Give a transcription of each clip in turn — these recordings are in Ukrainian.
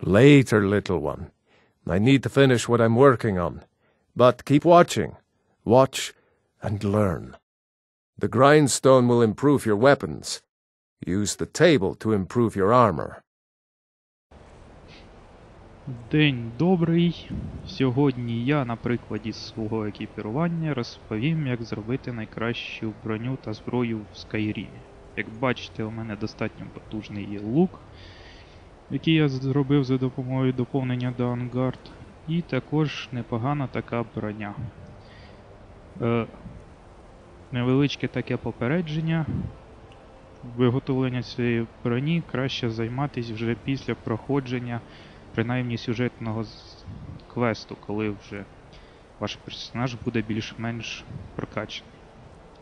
Later, little one. I need to finish what I'm working on. But keep watching. Watch and learn. The grindstone will improve your weapons. Use the table to improve your armor. День добрий. Сьогодні я на прикладі свого екіпірування розповім, як зробити найкращу броню та зброю в Скайрімі. Як бачите, у мене достатньо потужний лук, який я зробив за допомогою доповнення Downguard, і також непогана така броня. Е, невеличке таке попередження. Виготовлення цієї броні краще займатися вже після проходження принаймні сюжетного квесту, коли вже ваш персонаж буде більш-менш прокачаний.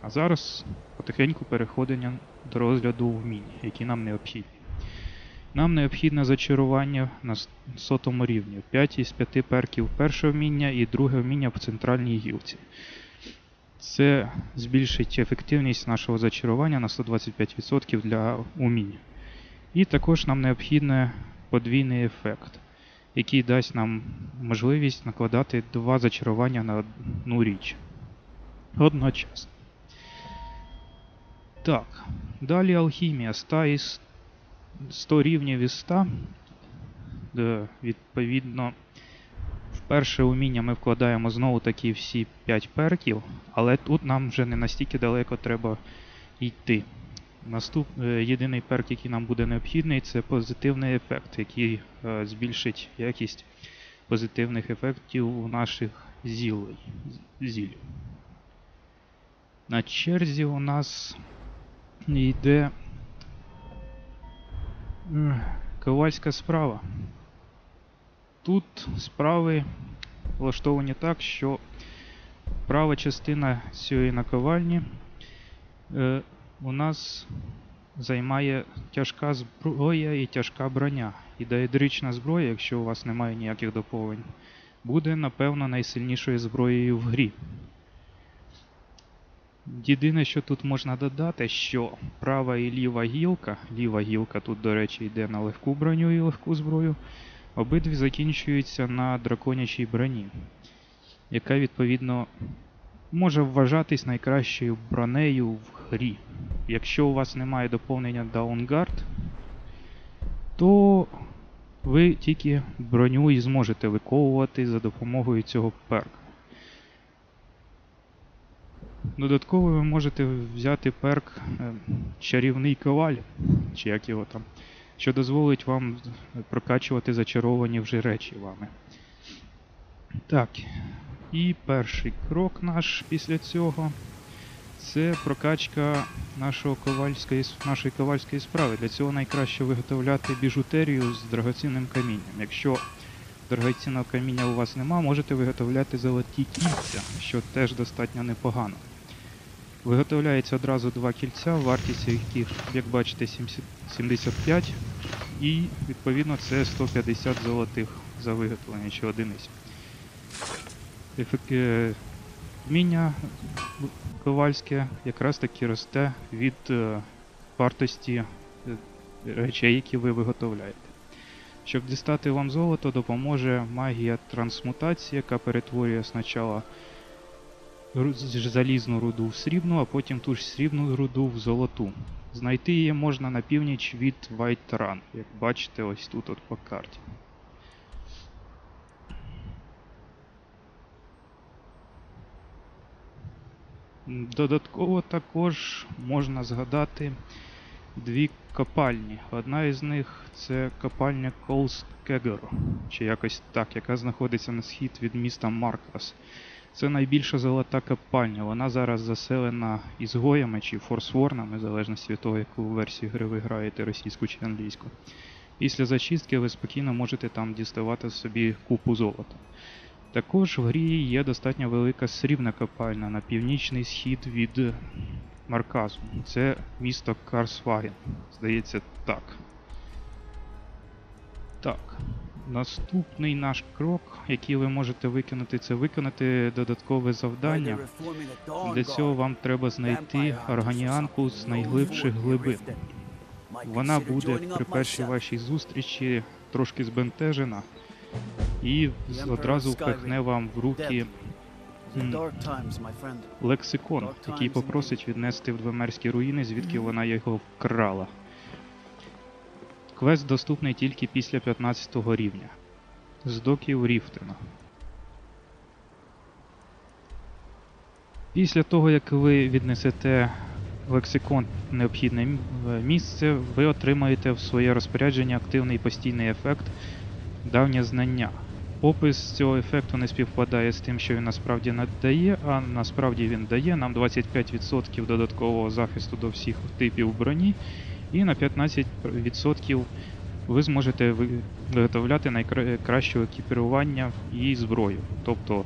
А зараз потихеньку переходимо до розгляду вмінь, які нам необхідні. Нам необхідне зачарування на сотому рівні. 5 із 5 перків перше вміння і друге вміння в центральній гілці. Це збільшить ефективність нашого зачарування на 125% для умінь. І також нам необхідне подвійний ефект, який дасть нам можливість накладати два зачарування на одну річ. Одночасно. Так. Далі алхімія. 100 із 100 рівнів із 100. Де, відповідно, в перше уміння ми вкладаємо знову таки всі 5 перків, але тут нам вже не настільки далеко треба йти. Наступ... е, Єдиний перк, який нам буде необхідний, це позитивний ефект, який е, збільшить якість позитивних ефектів у наших зілей. зіль. На черзі у нас йде ковальська справа. Тут справи влаштовані так, що права частина цієї наковальні е, у нас займає тяжка зброя і тяжка броня. І доедрична зброя, якщо у вас немає ніяких доповнень, буде, напевно, найсильнішою зброєю в грі. Єдине, що тут можна додати, що права і ліва гілка, ліва гілка тут, до речі, йде на легку броню і легку зброю, обидві закінчуються на драконячій броні, яка відповідно може вважатись найкращою бронею в грі. Якщо у вас немає доповнення Downguard, то ви тільки броню і зможете виковувати за допомогою цього перка. Додатково ви можете взяти перк е, чарівний коваль, чи як його там, що дозволить вам прокачувати зачаровані вже речі вами. Так, і перший крок наш після цього це прокачка нашого ковальської, нашої ковальської справи. Для цього найкраще виготовляти біжутерію з драгоцінним камінням. Якщо дорогоцінного каміння у вас нема, можете виготовляти золоті кільця, що теж достатньо непогано. Виготовляється одразу два кільця, вартість яких, як бачите, 70 75 і відповідно це 150 золотих за виготовлення чи одиниць. Е, Вміння ковальське якраз таки росте від е, вартості е, речей, які ви виготовляєте. Щоб дістати вам золото, допоможе магія трансмутації, яка перетворює спочатку залізну руду в срібну, а потім ту ж срібну руду в золоту. Знайти її можна на північ від Вайтран, як бачите ось тут от по карті. Додатково також можна згадати дві копальні. Одна із них це копальня Колскегер, чи якось так, яка знаходиться на схід від міста Маркас. Це найбільша золота копальня. Вона зараз заселена ізгоями чи форсворнами, в залежності від того, яку версію гри ви граєте, російську чи англійську. Після зачистки ви спокійно можете там діставати собі купу золота. Також в грі є достатньо велика срібна копальня на північний схід від Марказу. Це місто Карсваген. Здається, так. Так. Наступний наш крок, який ви можете виконати, це виконати додаткове завдання. Для цього вам треба знайти органіанку з найглибших глибин. Вона буде при першій вашій зустрічі трошки збентежена і одразу впихне вам в руки лексикон, який попросить віднести в Двемерські руїни, звідки вона його вкрала. Квест доступний тільки після 15 рівня. З доків Ріфтена. Після того, як ви віднесете лексикон необхідне місце, ви отримаєте в своє розпорядження активний постійний ефект давнє знання. Опис цього ефекту не співпадає з тим, що він насправді надає, а насправді він дає нам 25% додаткового захисту до всіх типів броні, і на 15% ви зможете виготовляти найкраще екіпірування і зброю, тобто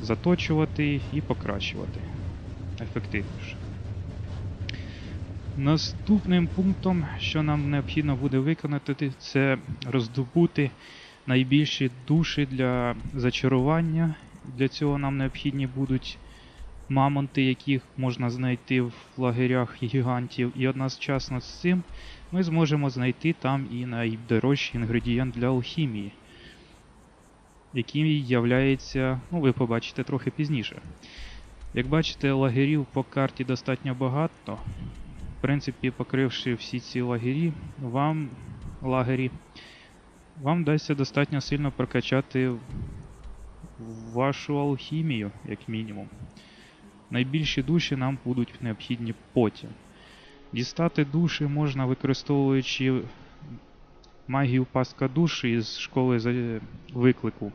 заточувати і покращувати ефективніше. Наступним пунктом, що нам необхідно буде виконати, це роздобути найбільші душі для зачарування. Для цього нам необхідні будуть мамонти, яких можна знайти в лагерях гігантів. І одночасно з цим ми зможемо знайти там і найдорожчий інгредієнт для алхімії, який являється, ну ви побачите трохи пізніше. Як бачите, лагерів по карті достатньо багато. В принципі, покривши всі ці лагері, вам лагері, вам вдасться достатньо сильно прокачати вашу алхімію, як мінімум. Найбільші душі нам будуть необхідні потім. Дістати душі можна використовуючи магію паска душі із школи виклику.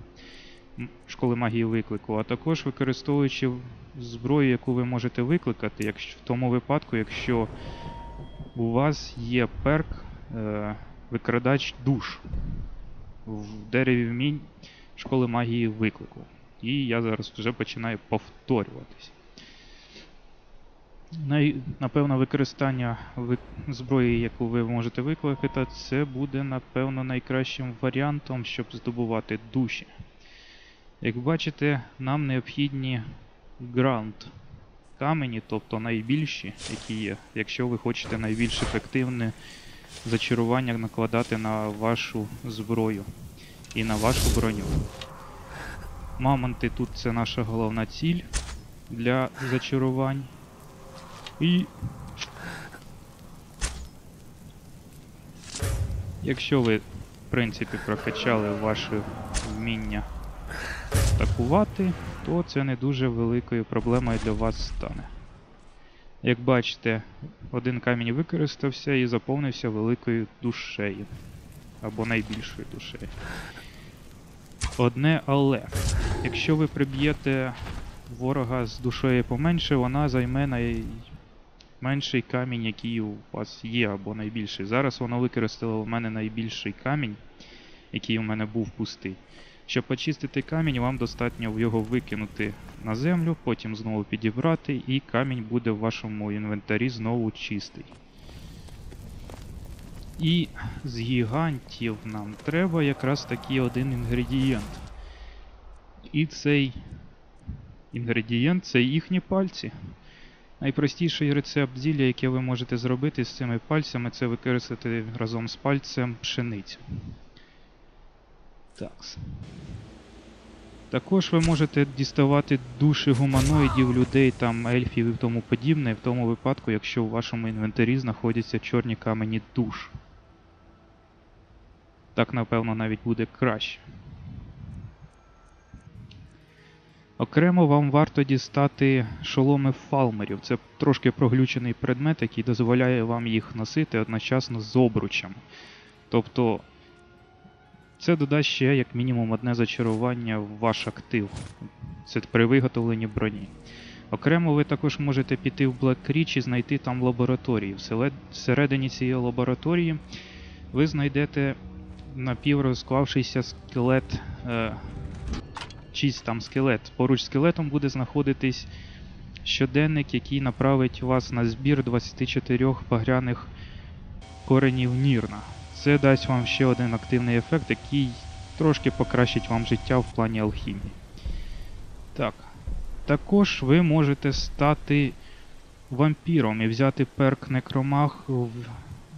Школи магії виклику, а також використовуючи зброю, яку ви можете викликати, якщо, в тому випадку, якщо у вас є перк е, викрадач душ в дереві вмінь школи магії виклику. І я зараз вже починаю повторюватись. Напевно, використання ви- зброї, яку ви можете викликати, це буде, напевно, найкращим варіантом, щоб здобувати душі. Як бачите, нам необхідні грант камені, тобто найбільші, які є, якщо ви хочете найбільш ефективне зачарування накладати на вашу зброю і на вашу броню. Мамонти тут це наша головна ціль для зачарувань. І. Якщо ви, в принципі, прокачали ваше вміння атакувати, то це не дуже великою проблемою для вас стане. Як бачите, один камінь використався і заповнився великою душею. Або найбільшою душею. Одне але. Якщо ви приб'єте ворога з душею поменше, вона займе найменший камінь, який у вас є, або найбільший. Зараз воно використало у мене найбільший камінь, який у мене був пустий. Щоб почистити камінь, вам достатньо його викинути на землю, потім знову підібрати, і камінь буде в вашому інвентарі знову чистий. І з гігантів нам треба якраз такий один інгредієнт. І цей інгредієнт це їхні пальці. Найпростіший рецепт зілля, яке ви можете зробити з цими пальцями, це використати разом з пальцем пшеницю. Такс. Також ви можете діставати душі гуманоїдів, людей, там, ельфів і тому подібне, в тому випадку, якщо у вашому інвентарі знаходяться чорні камені душ. Так, напевно, навіть буде краще. Окремо вам варто дістати шоломи фалмерів. Це трошки проглючений предмет, який дозволяє вам їх носити одночасно з обручами. Тобто це додасть ще як мінімум одне зачарування в ваш актив. Це при виготовленні броні. Окремо ви також можете піти в Black Ridge і знайти там лабораторію. Всередині цієї лабораторії ви знайдете напіврозклавшийся скелет. Е, чийсь там скелет. Поруч з скелетом буде знаходитись щоденник, який направить вас на збір 24 багряних коренів Нірна. Це дасть вам ще один активний ефект, який трошки покращить вам життя в плані алхімії. Так. Також ви можете стати вампіром і взяти перк некромах в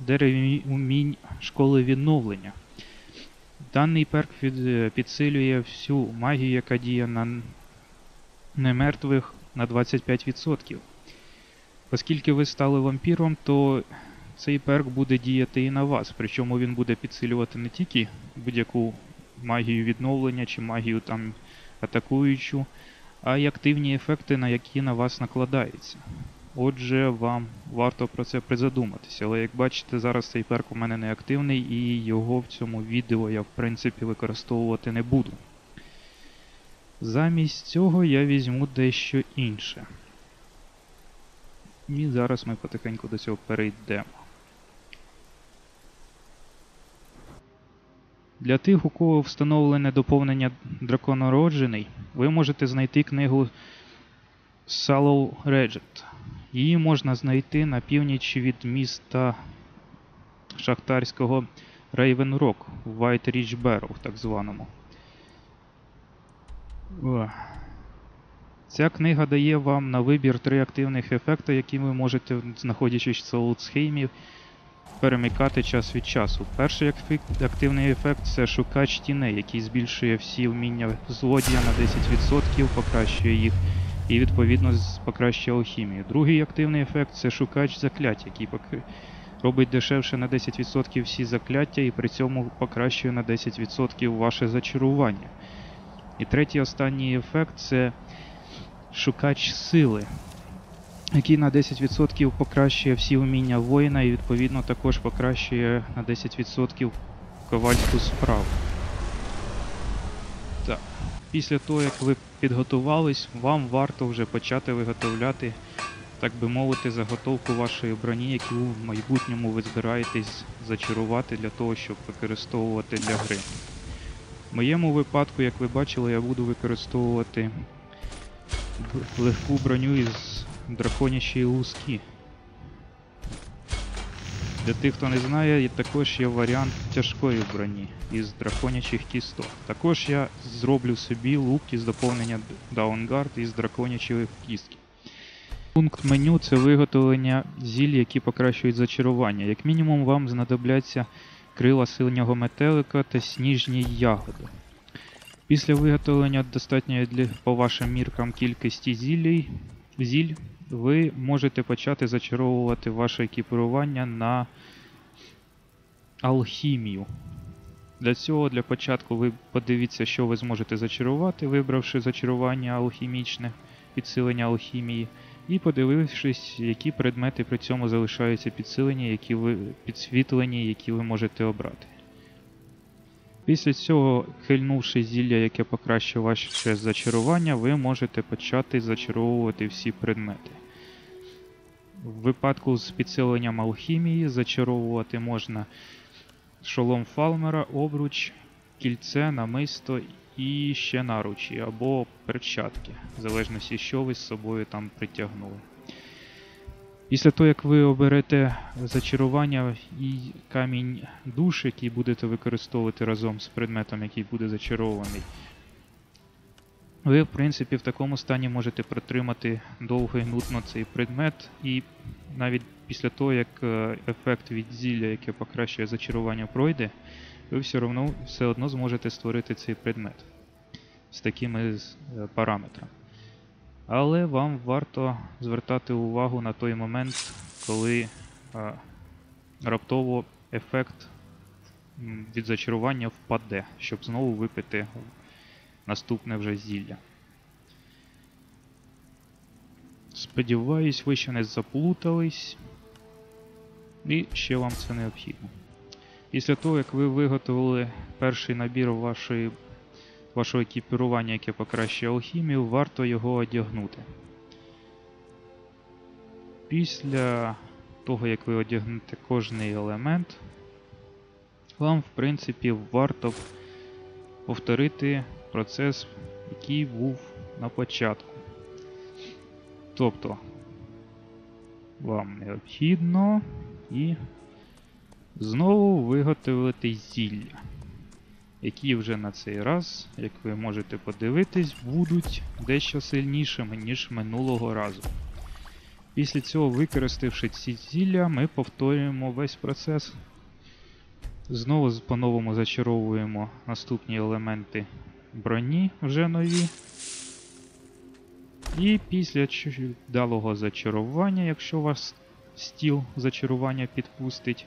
дереві умінь школи відновлення. Даний перк підсилює всю магію, яка діє на немертвих на 25%. Оскільки ви стали вампіром, то цей перк буде діяти і на вас. Причому він буде підсилювати не тільки будь-яку магію відновлення чи магію там атакуючу, а й активні ефекти, на які на вас накладаються. Отже, вам варто про це призадуматися. Але як бачите, зараз цей перк у мене не активний і його в цьому відео я в принципі використовувати не буду. Замість цього я візьму дещо інше. І зараз ми потихеньку до цього перейдемо. Для тих, у кого встановлене доповнення драконороджений, ви можете знайти книгу Sallow Regent. Її можна знайти на північ від міста шахтарського Rock в White Ridge Barrow, так званому. О. Ця книга дає вам на вибір три активних ефекти, які ви можете, знаходячись в Солуцхеймі, перемикати час від часу. Перший активний ефект це шукач тіней, який збільшує всі вміння злодія на 10%, покращує їх і відповідно покращує алхімію. Другий активний ефект це шукач заклять, який робить дешевше на 10% всі закляття і при цьому покращує на 10% ваше зачарування. І третій останній ефект це шукач сили, який на 10% покращує всі вміння воїна і відповідно також покращує на 10% ковальську справу. Після того, як ви підготувались, вам варто вже почати виготовляти, так би мовити, заготовку вашої броні, яку в майбутньому ви збираєтесь зачарувати для того, щоб використовувати для гри. В моєму випадку, як ви бачили, я буду використовувати легку броню із драконячої луски. Для тих, хто не знає, також є варіант тяжкої броні із драконячих кісток. Також я зроблю собі лук із доповнення Даунгард із драконячої кістки. Пункт меню це виготовлення зіль, які покращують зачарування. Як мінімум, вам знадобляться крила синього метелика та сніжні ягоди. Після виготовлення достатньої для, по вашим міркам кількості зілій, зіль, ви можете почати зачаровувати ваше екіпірування на алхімію. Для цього, для початку, ви подивіться, що ви зможете зачарувати, вибравши зачарування алхімічне, підсилення алхімії, і подивившись, які предмети при цьому залишаються підсилені, які ви підсвітлені, які ви можете обрати. Після цього, хильнувши зілля, яке покращує ваше зачарування, ви можете почати зачаровувати всі предмети. В випадку з підсиленням алхімії зачаровувати можна шолом Фалмера, обруч, кільце, намисто і ще наручі або перчатки, в залежності, що ви з собою там притягнули. Після того, як ви оберете зачарування і камінь душ, який будете використовувати разом з предметом, який буде зачарований, ви, в принципі, в такому стані можете протримати довго і нудно цей предмет, і навіть після того, як е, ефект від зілля, яке покращує зачарування, пройде, ви все одно, все одно зможете створити цей предмет з такими е, параметрами. Але вам варто звертати увагу на той момент, коли е, раптово ефект від зачарування впаде, щоб знову випити наступне вже зілля. Сподіваюсь, ви ще не заплутались. І ще вам це необхідно. Після того, як ви виготовили перший набір вашої, вашого екіпірування, яке покращує алхімію, варто його одягнути. Після того, як ви одягнете кожний елемент, вам, в принципі, варто повторити процес, який був на початку. Тобто, вам необхідно і знову виготовити зілля, які вже на цей раз, як ви можете подивитись, будуть дещо сильнішими, ніж минулого разу. Після цього, використавши ці зілля, ми повторюємо весь процес Знову по-новому зачаровуємо наступні елементи броні вже нові. І після вдалого зачарування, якщо вас стіл зачарування підпустить,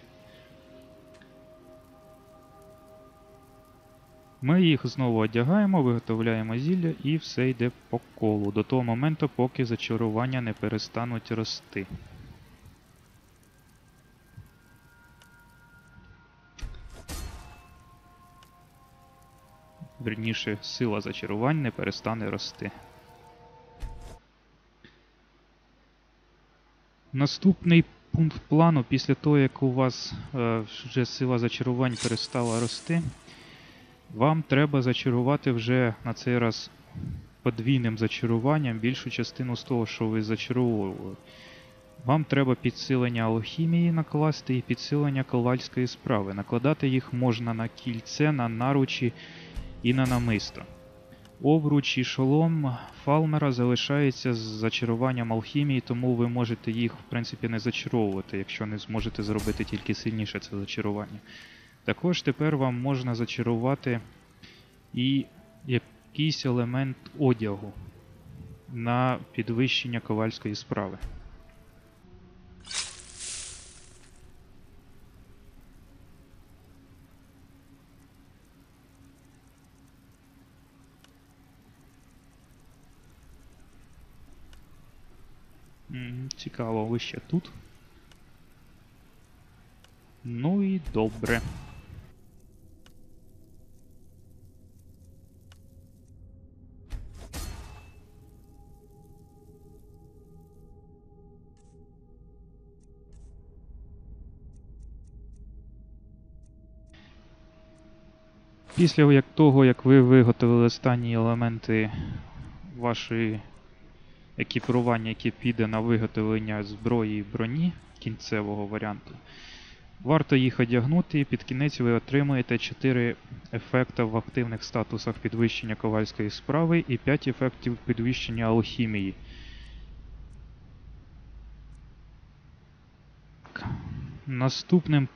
ми їх знову одягаємо, виготовляємо зілля і все йде по колу до того моменту, поки зачарування не перестануть рости. Верніше, сила зачарувань не перестане рости. Наступний пункт плану, після того, як у вас е, вже сила зачарувань перестала рости, вам треба зачарувати вже на цей раз подвійним зачаруванням більшу частину з того, що ви зачаровували. Вам треба підсилення алхімії накласти і підсилення ковальської справи. Накладати їх можна на кільце, на наручі і на намисто. Обруч і шолом Фалмера залишається з зачаруванням алхімії, тому ви можете їх, в принципі, не зачаровувати, якщо не зможете зробити тільки сильніше це зачарування. Також тепер вам можна зачарувати і якийсь елемент одягу на підвищення ковальської справи. Цікаво, ви ще тут. Ну і добре. Після як того, як ви виготовили останні елементи вашої екіпірування, яке піде на виготовлення зброї і броні кінцевого варіанту, варто їх одягнути і під кінець ви отримаєте 4 ефекти в активних статусах підвищення ковальської справи і 5 ефектів підвищення алхімії. Наступним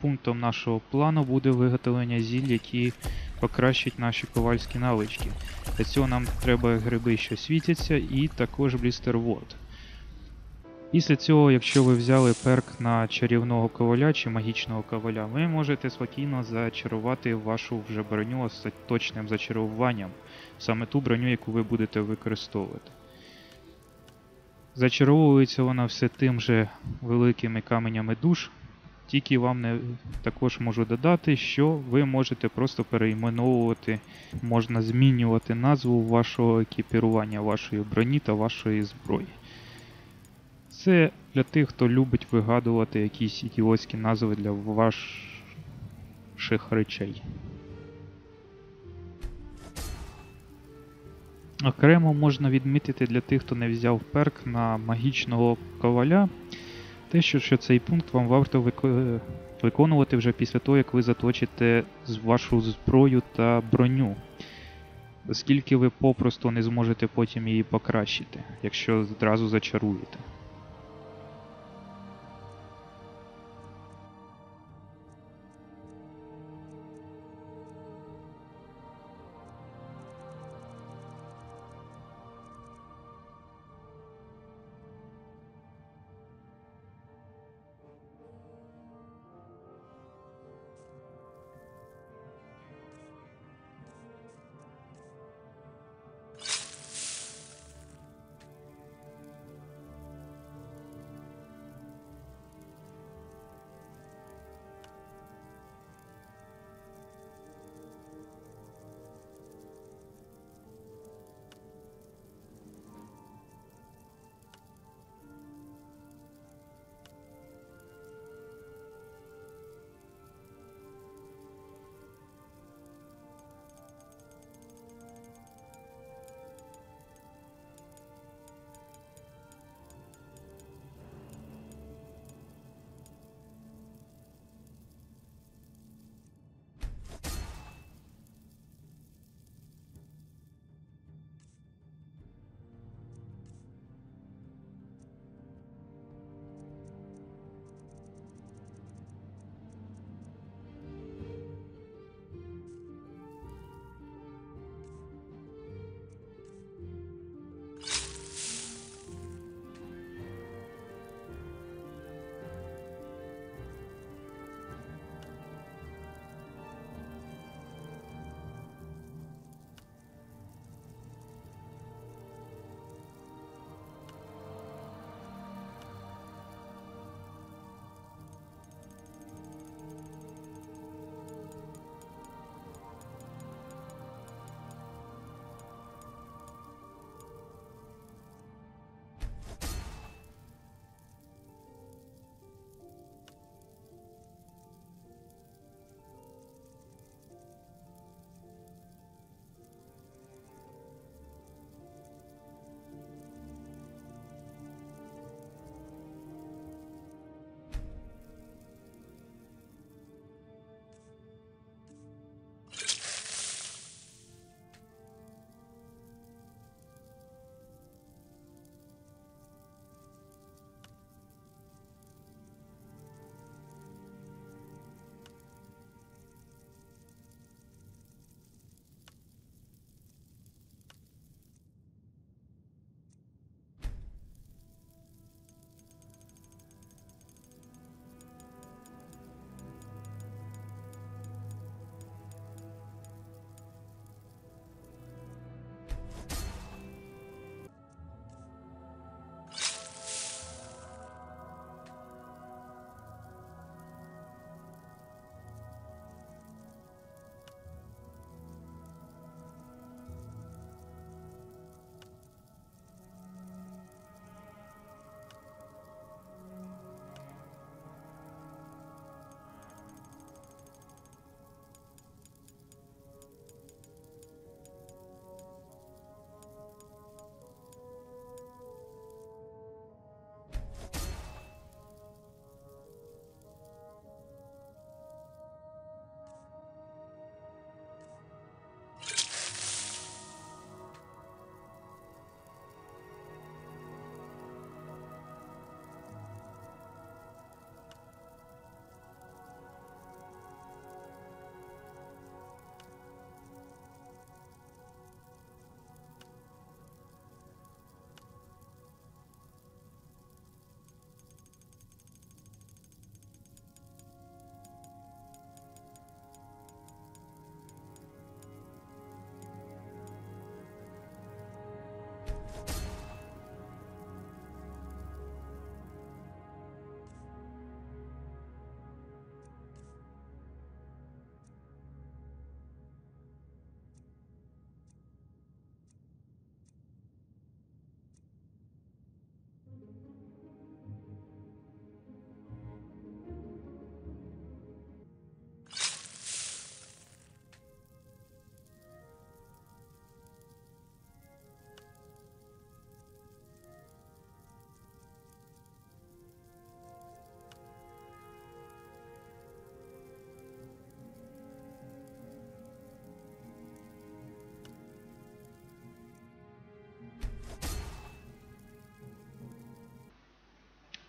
пунктом нашого плану буде виготовлення зіль, які покращать наші ковальські навички. Для цього нам треба гриби, що світяться, і також блістервод. Після цього, якщо ви взяли перк на чарівного коваля чи магічного коваля, ви можете спокійно зачарувати вашу вже броню остаточним зачаруванням, саме ту броню, яку ви будете використовувати. Зачаровується вона все тим же великими каменями душ, тільки вам не також можу додати, що ви можете просто перейменовувати, можна змінювати назву вашого екіпірування, вашої броні та вашої зброї. Це для тих, хто любить вигадувати якісь ідіотські назви для ваших речей. Окремо можна відмітити для тих, хто не взяв перк на магічного коваля, те, що, цей пункт вам варто виконувати вже після того, як ви заточите вашу зброю та броню. Оскільки ви попросту не зможете потім її покращити, якщо одразу зачаруєте.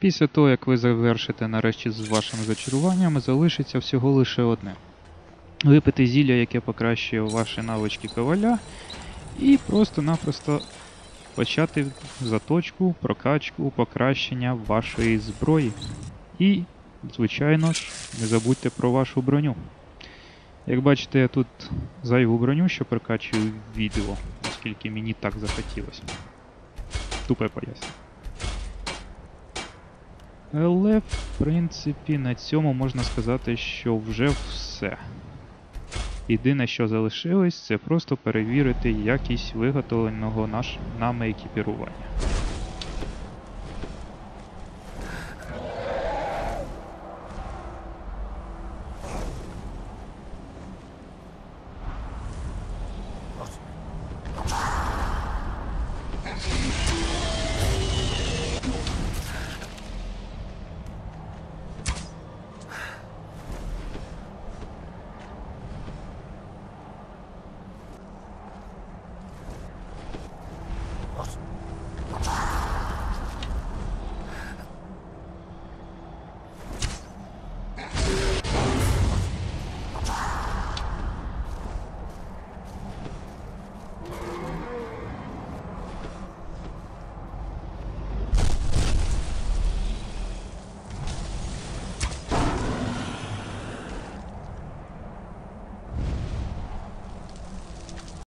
Після того, як ви завершите нарешті з вашими зачаруваннями, залишиться всього лише одне. Випити зілля, яке покращує ваші навички коваля, і просто-напросто почати заточку, прокачку, покращення вашої зброї. І, звичайно ж, не забудьте про вашу броню. Як бачите, я тут зайву броню, що прокачую відео, оскільки мені так захотілося. Тупе поясню. Але, в принципі, на цьому можна сказати, що вже все. Єдине, що залишилось, це просто перевірити якість виготовленого наш, нами екіпірування.